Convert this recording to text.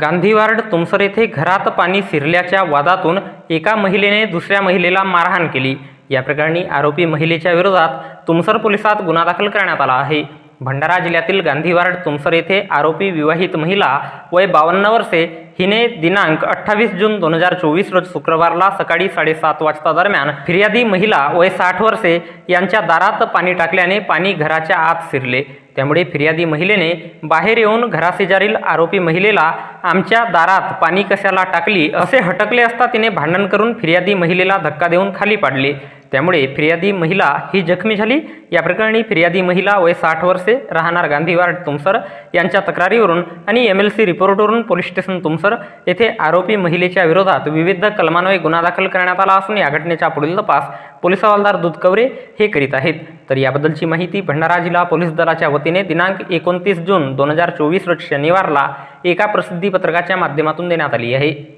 गांधीवार्ड तुमसर येथे घरात पाणी शिरल्याच्या वादातून एका महिलेने दुसऱ्या महिलेला मारहाण केली. या प्रकरणी आरोपी महिलेच्या विरोधात तुमसर पोलिसात गुन्हा दाखल करण्यात आला आहे. भंडारा जिल्ह्यातील गांधीवार्ड तुमसर येथे आरोपी विवाहित महिला वय बावन्न वर्षे हिने दिनांक अठ्ठावीस जून दोन हजार चोवीस रोज शुक्रवारला सकाळी साडेसात वाजता दरम्यान फिर्यादी महिला वय साठ वर्षे यांच्या दारात पाणी टाकल्याने पाणी घराच्या आत शिरले. त्यामुळे फिर्यादी महिलेने बाहेर येऊन घराशेजारील आरोपी महिलेला आमच्या दारात पाणी कशाला टाकली? असे हटकले असता तिने भांडण करून फिर्यादी महिलेला धक्का देऊन खाली पाडले. त्यामुळे फिर्यादी महिला ही जखमी झाली. या प्रकरणी फिर्यादी महिला वय साठ वर्षे राहणार गांधीवार्ड तुमसर यांच्या तक्रारीवरून आणि एम एल सी रिपोर्टवरून पोलीस स्टेशन तुमसर येथे आरोपी महिलेच्या विरोधात विविध कलमान्वये गुन्हा दाखल करण्यात आला असून या घटनेचा पुढील तपास पोलीस हवालदार दूधकवरे हे करीत आहेत. तर याबद्दलची माहिती भंडारा जिल्हा पोलीस दलाच्या वतीने दिनांक एकोणतीस जून दोन हजार चोवीस रोज शनिवारला एका प्रसिद्धी पत्रकाच्या माध्यमातून देण्यात आली आहे.